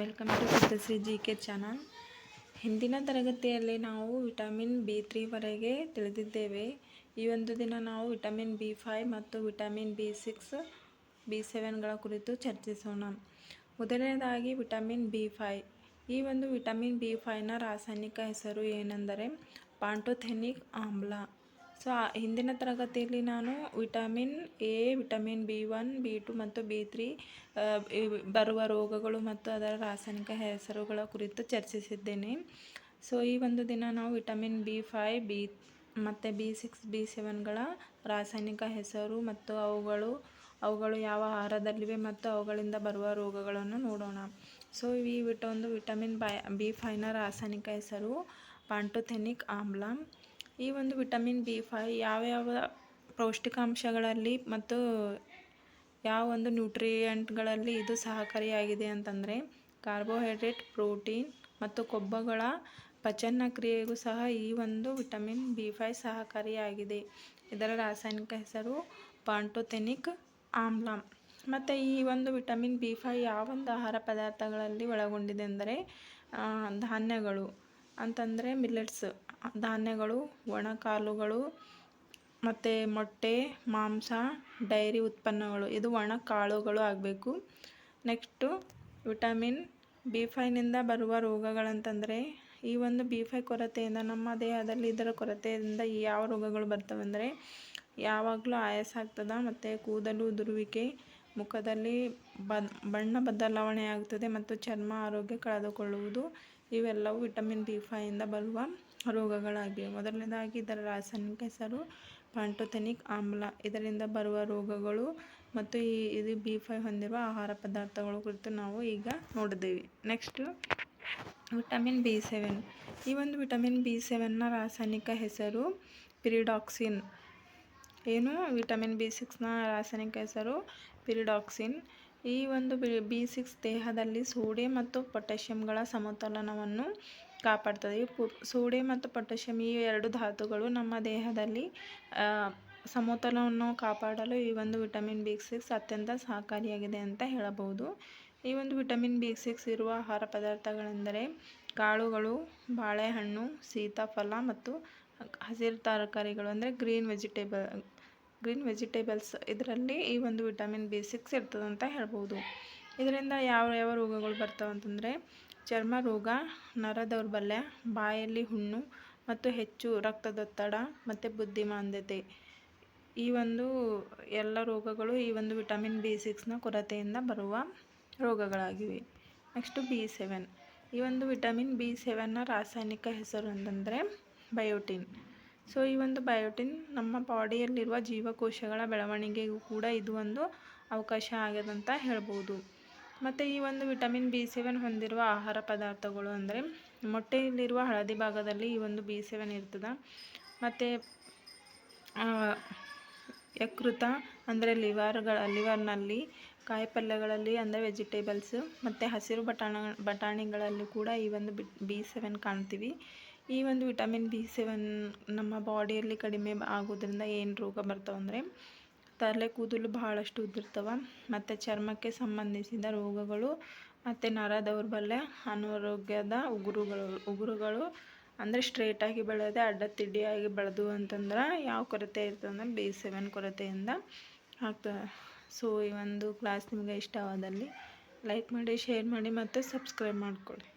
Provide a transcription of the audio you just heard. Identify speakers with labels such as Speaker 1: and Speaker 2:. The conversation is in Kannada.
Speaker 1: Welcome to Siddhashree G K channel ಹಿಂದಿನ ತರಗತಿಯಲ್ಲಿ ನಾವು ವಿಟಮಿನ್ ಬಿ ತ್ರೀವರೆಗೆ ತಿಳಿದಿದ್ದೇವೆ. ಈ ಒಂದು ದಿನ ನಾವು ವಿಟಮಿನ್ ಬಿ ಫೈವ್ ಮತ್ತು ವಿಟಮಿನ್ ಬಿ ಸಿಕ್ಸ್ ಬಿ ಸೆವೆನ್ಗಳ ಕುರಿತು ಚರ್ಚಿಸೋಣ. ಮೊದಲನೇದಾಗಿ ವಿಟಮಿನ್ ಬಿ ಫೈ ಈ ಒಂದು ವಿಟಮಿನ್ ಬಿ ಫೈವ್ನ ರಾಸಾಯನಿಕ ಹೆಸರು ಏನೆಂದರೆ ಪಾಂಟೋಥೆನಿಕ್ ಆಮ್ಲ. ಸೊ ಹಿಂದಿನ ತರಗತಿಯಲ್ಲಿ ನಾನು vitamin A, vitamin B one, B two ಮತ್ತು ಬಿ ತ್ರೀ ಬರುವ ರೋಗಗಳು ಮತ್ತು ಅದರ ರಾಸಾಯನಿಕ ಹೆಸರುಗಳ ಕುರಿತು ಚರ್ಚಿಸಿದ್ದೇನೆ. ಸೊ, ಈ ಒಂದು ದಿನ ನಾವು ವಿಟಮಿನ್ ಬಿ ಫೈ ಬಿ ಮತ್ತು ಬಿ ಸಿಕ್ಸ್, ಬಿ ಸೆವೆನ್ಗಳ ರಾಸಾಯನಿಕ ಹೆಸರು ಮತ್ತು ಅವುಗಳು ಅವುಗಳು ಯಾವ ಆಹಾರದಲ್ಲಿವೆ ಮತ್ತು ಅವುಗಳಿಂದ ಬರುವ ರೋಗಗಳನ್ನು ನೋಡೋಣ. ಸೊ, ಈ ಒಂದು ವಿಟಮಿನ್ ಬೈ, ಬಿ ಫೈನ ರಾಸಾಯನಿಕ ಹೆಸರು ಪಾಂಟೋಥೆನಿಕ್ ಆಮ್ಲ ಈ ಒಂದು ವಿಟಮಿನ್ ಬಿ ಫೈ ಯಾವ್ಯಾವ ಪೌಷ್ಟಿಕಾಂಶಗಳಲ್ಲಿ ಮತ್ತು ಯಾವ ಒಂದು ನ್ಯೂಟ್ರಿಯೆಂಟ್ಗಳಲ್ಲಿ ಇದು ಸಹಕಾರಿಯಾಗಿದೆ ಅಂತಂದರೆ ಕಾರ್ಬೋಹೈಡ್ರೇಟ್, ಪ್ರೋಟೀನ್ ಮತ್ತು ಕೊಬ್ಬುಗಳ ಪಚನ ಕ್ರಿಯೆಗೂ ಸಹ ಈ ಒಂದು ವಿಟಮಿನ್ ಬಿ ಫೈ ಸಹಕಾರಿಯಾಗಿದೆ. ಇದರ ರಾಸಾಯನಿಕ ಹೆಸರು ಪಾಂಟೋಥೆನಿಕ್ ಆಮ್ಲ ಮತ್ತು ಈ ಒಂದು ವಿಟಮಿನ್ ಬಿ ಫೈ ಯಾವೊಂದು ಆಹಾರ ಪದಾರ್ಥಗಳಲ್ಲಿ ಒಳಗೊಂಡಿದೆ ಅಂದರೆ ಧಾನ್ಯಗಳು ಅಂತಂದರೆ ಮಿಲ್ಲೆಟ್ಸ್. ಧಾನ್ಯಗಳು ಒಣಕಾಳುಗಳು ಮತ್ತು ಮೊಟ್ಟೆ, ಮಾಂಸ, ಡೈರಿ ಉತ್ಪನ್ನಗಳು. ಇದು ಒಣ ಕಾಳುಗಳು ಆಗಬೇಕು. ನೆಕ್ಸ್ಟು ವಿಟಮಿನ್ ಬಿ ಫೈನಿಂದ ಬರುವ ರೋಗಗಳಂತಂದರೆ, ಈ ಒಂದು ಬಿ ಫೈ ಕೊರತೆಯಿಂದ ನಮ್ಮ ದೇಹದಲ್ಲಿ ಇದರ ಕೊರತೆಯಿಂದ ಯಾವ ರೋಗಗಳು ಬರ್ತವೆ ಅಂದರೆ ಯಾವಾಗಲೂ ಆಯಾಸ ಆಗ್ತದೆ ಮತ್ತು ಕೂದಲು ಉದುರುವಿಕೆ, ಮುಖದಲ್ಲಿ ಬಣ್ಣ ಬದಲಾವಣೆ ಆಗ್ತದೆ ಮತ್ತು ಚರ್ಮ ಆರೋಗ್ಯ ಕಳೆದುಕೊಳ್ಳುವುದು, ಇವೆಲ್ಲವೂ ವಿಟಮಿನ್ ಬಿ ಫೈಯಿಂದ ಬರುವ ರೋಗಗಳಾಗಿವೆ. ಮೊದಲನೇದಾಗಿ ಇದರ ರಾಸಾಯನಿಕ ಹೆಸರು ಪಾಂಟೋಥೆನಿಕ್ ಆಮ್ಲ. ಇದರಿಂದ ಬರುವ ರೋಗಗಳು ಮತ್ತು ಈ ಇದು ಬಿ ಫೈವ್ ಹೊಂದಿರುವ ಆಹಾರ ಪದಾರ್ಥಗಳ ಕುರಿತು ನಾವು ಈಗ ನೋಡಿದ್ದೇವೆ. ನೆಕ್ಸ್ಟು ವಿಟಮಿನ್ ಬಿ ಸೆವೆನ್ ಈ ಒಂದು ವಿಟಮಿನ್ ಬಿ ಸೆವೆನ್ನ ರಾಸಾಯನಿಕ ಹೆಸರು ಪಿರಿಡಾಕ್ಸಿನ್ ಏನು? ವಿಟಮಿನ್ ಬಿ ಸಿಕ್ಸ್ನ ರಾಸಾಯನಿಕ ಹೆಸರು ಪಿರಿಡಾಕ್ಸಿನ್ ಈ ಒಂದು ಬಿ ಸಿಕ್ಸ್ ದೇಹದಲ್ಲಿ ಸೋಡಿಯಂ ಮತ್ತು ಪೊಟ್ಯಾಷಿಯಂಗಳ ಸಮತೋಲನವನ್ನು ಕಾಪಾಡ್ತದೆ. ಸೋಡಿಯಂ ಮತ್ತು ಪೊಟ್ಯಾಷಿಯಂ ಈ ಎರಡು ಧಾತುಗಳು ನಮ್ಮ ದೇಹದಲ್ಲಿ ಸಮತೋಲನವನ್ನು ಕಾಪಾಡಲು ಈ ಒಂದು ವಿಟಮಿನ್ ಬಿ ಸಿಕ್ಸ್ ಅತ್ಯಂತ ಸಹಕಾರಿಯಾಗಿದೆ ಅಂತ ಹೇಳಬಹುದು. ಈ ಒಂದು ವಿಟಮಿನ್ ಬಿ ಸಿಕ್ಸ್ ಇರುವ ಆಹಾರ ಪದಾರ್ಥಗಳೆಂದರೆ ಕಾಳುಗಳು, ಬಾಳೆಹಣ್ಣು, ಸೀತಾಫಲ ಮತ್ತು ಹಸಿರು ತರಕಾರಿಗಳು, ಅಂದರೆ ಗ್ರೀನ್ ವೆಜಿಟೇಬಲ್, ಗ್ರೀನ್ ವೆಜಿಟೇಬಲ್ಸ್ ಇದರಲ್ಲಿ ಈ ಒಂದು ವಿಟಮಿನ್ ಬಿ ಸಿಕ್ಸ್ ಇರ್ತದಂತ ಹೇಳ್ಬೋದು. ಇದರಿಂದ ಯಾವ ಯಾವ ರೋಗಗಳು ಬರ್ತಾವೆ ಅಂತಂದರೆ ಚರ್ಮ ರೋಗ, ನರ ದೌರ್ಬಲ್ಯ, ಬಾಯಲ್ಲಿ ಹುಣ್ಣು ಮತ್ತು ಹೆಚ್ಚು ರಕ್ತದೊತ್ತಡ ಮತ್ತು ಬುದ್ಧಿಮಾಂದ್ಯತೆ. ಈ ಒಂದು ಎಲ್ಲ ರೋಗಗಳು ಈ ಒಂದು ವಿಟಮಿನ್ ಬಿ ಸಿಕ್ಸ್ನ ಕೊರತೆಯಿಂದ ಬರುವ ರೋಗಗಳಾಗಿವೆ. Next B seven. ಈ ಒಂದು ವಿಟಮಿನ್ ಬಿ ಸೆವೆನ್ನ ರಾಸಾಯನಿಕ ಹೆಸರು ಅಂತಂದರೆ ಬಯೋಟಿನ್. ಸೊ, ಈ ಒಂದು ಬಯೋಟಿನ್ ನಮ್ಮ ಬಾಡಿಯಲ್ಲಿರುವ ಜೀವಕೋಶಗಳ ಬೆಳವಣಿಗೆಗೂ ಕೂಡ ಇದು ಒಂದು ಅವಕಾಶ ಆಗ್ಯದಂತ ಹೇಳ್ಬೋದು. ಮತ್ತು ಈ ಒಂದು ವಿಟಮಿನ್ ಬಿ ಸೆವೆನ್ ಹೊಂದಿರುವ ಆಹಾರ ಪದಾರ್ಥಗಳು ಅಂದರೆ ಮೊಟ್ಟೆಯಲ್ಲಿರುವ ಹಳದಿ ಭಾಗದಲ್ಲಿ ಈ ಒಂದು ಬಿ ಸೆವೆನ್ ಇರ್ತದೆ. ಮತ್ತು ಯಕೃತ ಅಂದರೆ ಲಿವರ್ಗಳ ಲಿವರ್ನಲ್ಲಿ ಕಾಯಿಪಲ್ಯಗಳಲ್ಲಿ ಅಂದರೆ ವೆಜಿಟೇಬಲ್ಸ್ ಮತ್ತು ಹಸಿರು ಬಟಾಣ, ಬಟಾಣಿಗಳಲ್ಲಿ ಕೂಡ ಈ ಒಂದು ಬಿ ಸೆವೆನ್ ಕಾಣ್ತೀವಿ. ಈ ಒಂದು ವಿಟಮಿನ್ ಬಿ ಸೆವೆನ್ ನಮ್ಮ ಬಾಡಿಯಲ್ಲಿ ಕಡಿಮೆ ಆಗೋದ್ರಿಂದ ಏನು ರೋಗ ಬರ್ತಾವೆ ಅಂದರೆ ತಲೆ ಕೂದಲು ಬಹಳಷ್ಟು ಉದುರ್ತವೆ. ಮತ್ತು ಚರ್ಮಕ್ಕೆ ಸಂಬಂಧಿಸಿದ ರೋಗಗಳು ಮತ್ತು ನರ ದೌರ್ಬಲ್ಯ, ಅನಾರೋಗ್ಯದ ಉಗುರುಗಳು ಉಗುರುಗಳು ಅಂದರೆ ಸ್ಟ್ರೇಟಾಗಿ ಬೆಳೆಯದೆ ಅಡ್ಡ ತಿಡ್ಡಿಯಾಗಿ ಬೆಳೆದು ಅಂತಂದ್ರೆ ಯಾವ ಕೊರತೆ ಇರ್ತದೆ ಅಂದರೆ ಬಿ ಸೆವೆನ್ ಕೊರತೆಯಿಂದ ಆಗ್ತದೆ ಸೊ ಈ ಒಂದು ಕ್ಲಾಸ್ ನಿಮಗೆ ಇಷ್ಟವಾದಲ್ಲಿ ಲೈಕ್ ಮಾಡಿ ಶೇರ್ ಮಾಡಿ ಮತ್ತು ಸಬ್ಸ್ಕ್ರೈಬ್ ಮಾಡಿಕೊಳ್ಳಿ.